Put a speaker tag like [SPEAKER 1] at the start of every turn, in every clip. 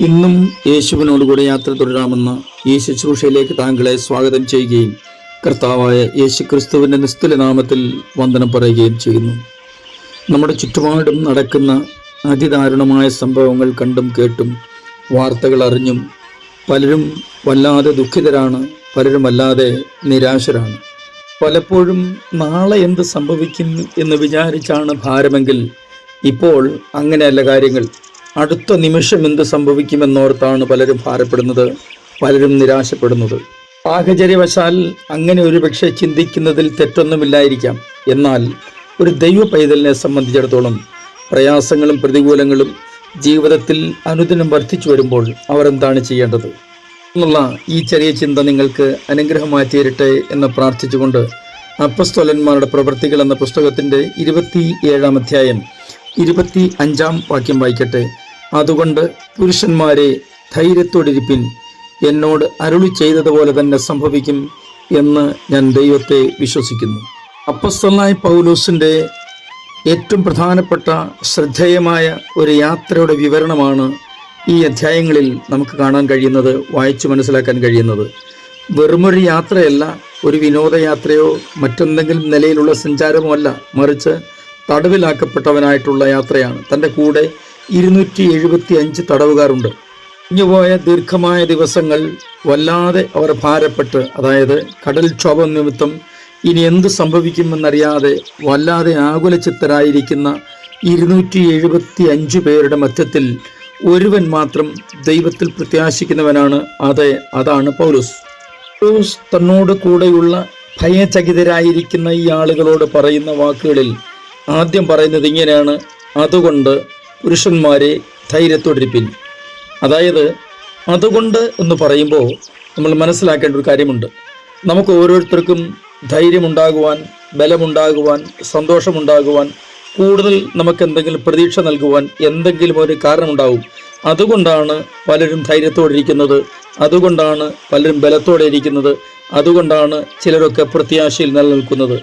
[SPEAKER 1] ഇന്നും യേശുവിനോടുകൂടെ യാത്ര തുടരാമെന്ന ഈ ശുശ്രൂഷയിലേക്ക് താങ്കളെ സ്വാഗതം ചെയ്യുകയും കർത്താവായ യേശു ക്രിസ്തുവിന്റെ നിസ്തുല നാമത്തിൽ വന്ദനം പറയുകയും ചെയ്യുന്നു. നമ്മുടെ ചുറ്റുപാടും നടക്കുന്ന അതിദാരുണമായ സംഭവങ്ങൾ കണ്ടും കേട്ടും വാർത്തകൾ അറിഞ്ഞും പലരും വല്ലാതെ ദുഃഖിതരാണ് പലരും വല്ലാതെ നിരാശരാണ്. പലപ്പോഴും നാളെ എന്ത് സംഭവിക്കും എന്ന് വിചാരിച്ചാണ് ഭാരമെങ്കിൽ ഇപ്പോൾ അങ്ങനെയല്ല കാര്യങ്ങൾ. അടുത്ത നിമിഷം എന്ത് സംഭവിക്കുമെന്നോർത്താണ് പലരും ഭാരപ്പെടുന്നത് പലരും നിരാശപ്പെടുന്നത്. സാഹചര്യവശാൽ അങ്ങനെ ഒരു പക്ഷേ ചിന്തിക്കുന്നതിൽ തെറ്റൊന്നുമില്ലായിരിക്കാം. എന്നാൽ ഒരു ദൈവ പൈതലിനെ സംബന്ധിച്ചിടത്തോളം പ്രയാസങ്ങളും പ്രതികൂലങ്ങളും ജീവിതത്തിൽ അനുദിനം വർദ്ധിച്ചു വരുമ്പോൾ അവർ എന്താണ് ചെയ്യേണ്ടത്? എന്നുള്ള ഈ ചെറിയ ചിന്ത നിങ്ങൾക്ക് അനുഗ്രഹമായി തീരട്ടെ എന്ന് പ്രാർത്ഥിച്ചുകൊണ്ട് അപ്പസ്തോലന്മാരുടെ പ്രവൃത്തികൾ എന്ന പുസ്തകത്തിന്റെ ഇരുപത്തി ഏഴാം അധ്യായം ഇരുപത്തി അഞ്ചാം വാക്യം വായിക്കട്ടെ. അതുകൊണ്ട് പുരുഷന്മാരെ ധൈര്യത്തോടിരിപ്പിൻ. എന്നോട് അരുളി ചെയ്തതുപോലെ തന്നെ സംഭവിക്കും എന്ന് ഞാൻ ദൈവത്തെ വിശ്വസിക്കുന്നു. അപ്പസ്തലായ പൗലൂസിന്റെ ഏറ്റവും പ്രധാനപ്പെട്ട ശ്രദ്ധേയമായ ഒരു യാത്രയുടെ വിവരണമാണ് ഈ അധ്യായങ്ങളിൽ നമുക്ക് കാണാൻ കഴിയുന്നത് വായിച്ചു മനസ്സിലാക്കാൻ കഴിയുന്നത്. വെറുമൊരു യാത്രയല്ല ഒരു വിനോദയാത്രയോ മറ്റെന്തെങ്കിലും നിലയിലുള്ള സഞ്ചാരമോ അല്ല മറിച്ച് തടവിലാക്കപ്പെട്ടവനായിട്ടുള്ള യാത്രയാണ്. തന്റെ കൂടെ ഇരുന്നൂറ്റി എഴുപത്തി അഞ്ച് തടവുകാരുണ്ട്. ഇഞ്ഞുപോയ ദീർഘമായ ദിവസങ്ങൾ വല്ലാതെ അവർ ഭാരപ്പെട്ട് അതായത് കടൽക്ഷോഭം നിമിത്തം ഇനി എന്ത് സംഭവിക്കുമെന്നറിയാതെ വല്ലാതെ ആകുലചിത്തരായിരിക്കുന്ന ഇരുന്നൂറ്റി എഴുപത്തി അഞ്ച് പേരുടെ മധ്യത്തിൽ ഒരുവൻ മാത്രം ദൈവത്തിൽ പ്രത്യാശിക്കുന്നവനാണ്. അതെ അതാണ് പൗലൂസ്. പൗലൂസ് തന്നോട് കൂടെയുള്ള ഭയചകിതരായിരിക്കുന്ന ഈ ആളുകളോട് പറയുന്ന വാക്കുകളിൽ ആദ്യം പറയുന്നത് ഇങ്ങനെയാണ്. അതുകൊണ്ട് പുരുഷന്മാരെ ധൈര്യത്തോടിരിപ്പിൻ. അതായത് അതുകൊണ്ട് എന്ന് പറയുമ്പോൾ നമ്മൾ മനസ്സിലാക്കേണ്ട ഒരു കാര്യമുണ്ട്. നമുക്ക് ഓരോരുത്തർക്കും ധൈര്യമുണ്ടാകുവാൻ ബലമുണ്ടാകുവാൻ സന്തോഷമുണ്ടാകുവാൻ കൂടുതൽ നമുക്ക് എന്തെങ്കിലും പ്രതീക്ഷ നൽകുവാൻ എന്തെങ്കിലും ഒരു കാരണമുണ്ടാവും. അതുകൊണ്ടാണ് പലരും ധൈര്യത്തോടെ ഇരിക്കുന്നത് അതുകൊണ്ടാണ് പലരും ബലത്തോടെ ഇരിക്കുന്നത് അതുകൊണ്ടാണ് ചിലരൊക്കെ പ്രത്യാശയിൽ നിലനിൽക്കുന്നത്.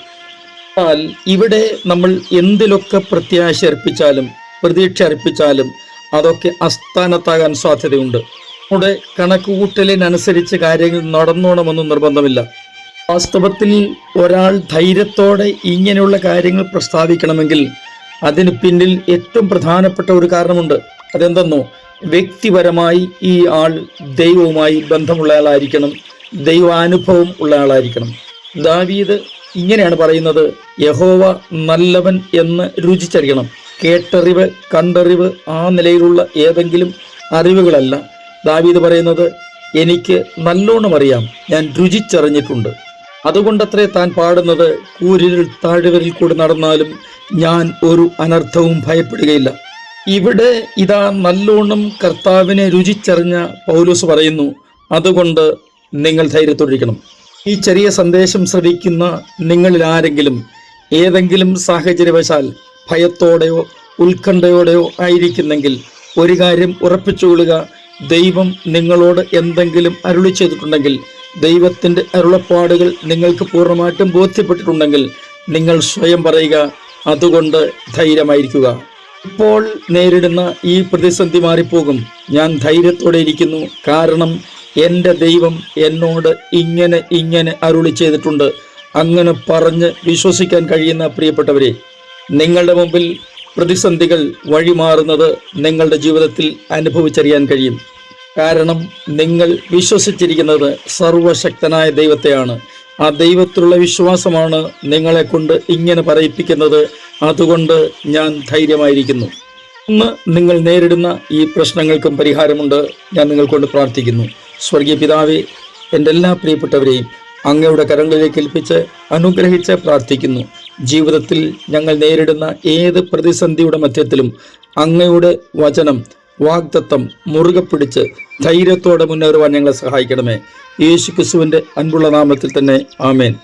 [SPEAKER 1] എന്നാൽ ഇവിടെ നമ്മൾ എന്തിലൊക്കെ പ്രത്യാശ അർപ്പിച്ചാലും പ്രതീക്ഷ അർപ്പിച്ചാലും അതൊക്കെ അസ്ഥാനത്താകാൻ സാധ്യതയുണ്ട്. നമ്മുടെ കണക്കുകൂട്ടലിനനുസരിച്ച് കാര്യങ്ങൾ നടന്നോണമെന്നും നിർബന്ധമില്ല. വാസ്തവത്തിൽ ഒരാൾ ധൈര്യത്തോടെ ഇങ്ങനെയുള്ള കാര്യങ്ങൾ പ്രസ്താവിക്കണമെങ്കിൽ അതിന് പിന്നിൽ ഏറ്റവും പ്രധാനപ്പെട്ട ഒരു കാരണമുണ്ട്. അതെന്തെന്നോ? വ്യക്തിപരമായി ഈ ആൾ ദൈവവുമായി ബന്ധമുള്ള ആളായിരിക്കണം. ദൈവാനുഭവം ഉള്ള ആളായിരിക്കണം. ദാവീദ് ഇങ്ങനെയാണ് പറയുന്നത്. യഹോവ നല്ലവൻ എന്ന് രുചിച്ചറിയണം. കേട്ടറിവ് കണ്ടറിവ് ആ നിലയിലുള്ള ഏതെങ്കിലും അറിവുകളല്ല. ദാവീദ് പറയുന്നത് എനിക്ക് നല്ലോണം അറിയാം. ഞാൻ രുചിച്ചറിഞ്ഞിട്ടുണ്ട്. അതുകൊണ്ടത്രേ താൻ പാടുന്നത്. കൂരിരിൽ താഴ്വരിൽ കൂടെ നടന്നാലും ഞാൻ ഒരു അനർത്ഥവും ഭയപ്പെടുകയില്ല. ഇവിടെ ഇതാ നല്ലോണം കർത്താവിനെ രുചിച്ചറിഞ്ഞ പൗലൂസ് പറയുന്നു അതുകൊണ്ട് നിങ്ങൾ ധൈര്യത്തോടിരിക്കണം ഈ ചെറിയ സന്ദേശം ശ്രവിക്കുന്ന നിങ്ങളിൽ ആരെങ്കിലും ഏതെങ്കിലും സാഹചര്യവശാൽ ഭയത്തോടെയോ ഉത്കണ്ഠയോടെയോ ആയിരിക്കുന്നെങ്കിൽ ഒരു കാര്യം ഉറപ്പിച്ചുകൊള്ളുക ദൈവം നിങ്ങളോട് എന്തെങ്കിലും അരുളി ചെയ്തിട്ടുണ്ടെങ്കിൽ ദൈവത്തിന്റെ അരുളപ്പാടുകൾ നിങ്ങൾക്ക് പൂർണമായിട്ടും ബോധ്യപ്പെട്ടിട്ടുണ്ടെങ്കിൽ നിങ്ങൾ സ്വയം പറയുക അതുകൊണ്ട് ധൈര്യമായിരിക്കുക. ഇപ്പോൾ നേരിടുന്ന ഈ പ്രതിസന്ധി മാറിപ്പോകും. ഞാൻ ധൈര്യത്തോടെ ഇരിക്കുന്നു. കാരണം എന്റെ ദൈവം എന്നോട് ഇങ്ങനെ ഇങ്ങനെ അരുളി ചെയ്തിട്ടുണ്ട്. അങ്ങനെ പറഞ്ഞ് വിശ്വസിക്കാൻ കഴിയുന്ന പ്രിയപ്പെട്ടവരെ നിങ്ങളുടെ മുമ്പിൽ പ്രതിസന്ധികൾ വഴിമാറുന്നത് നിങ്ങളുടെ ജീവിതത്തിൽ അനുഭവിച്ചറിയാൻ കഴിയും. കാരണം നിങ്ങൾ വിശ്വസിച്ചിരിക്കുന്നത് സർവശക്തനായ ദൈവത്തെയാണ്. ആ ദൈവത്തിലുള്ള വിശ്വാസമാണ് നിങ്ങളെ കൊണ്ട് ഇങ്ങനെ പറയിപ്പിക്കുന്നത്. അതുകൊണ്ട് ഞാൻ ധൈര്യമായിരിക്കുന്നു. ഇന്ന് നിങ്ങൾ നേരിടുന്ന ഈ പ്രശ്നങ്ങൾക്കും പരിഹാരമുണ്ട്. ഞാൻ നിങ്ങൾക്കൊണ്ട് പ്രാർത്ഥിക്കുന്നു. സ്വർഗീയ പിതാവെ എന്റെ എല്ലാ പ്രിയപ്പെട്ടവരെയും അങ്ങയുടെ കരങ്ങളിലേക്ക് ഏൽപ്പിച്ച് അനുഗ്രഹിച്ച് പ്രാർത്ഥിക്കുന്നു. ജീവിതത്തിൽ ഞങ്ങൾ നേരിടുന്ന ഏത് പ്രതിസന്ധിയുടെ മധ്യത്തിലും അങ്ങയുടെ വചനം വാഗ്ദത്തം മുറുകെ പിടിച്ച് ധൈര്യത്തോടെ മുന്നേറുവാൻ ഞങ്ങളെ സഹായിക്കണമേ. യേശു ക്രിസ്തുവിന്റെ അൻപുള്ള നാമത്തിൽ തന്നെ ആമേൻ.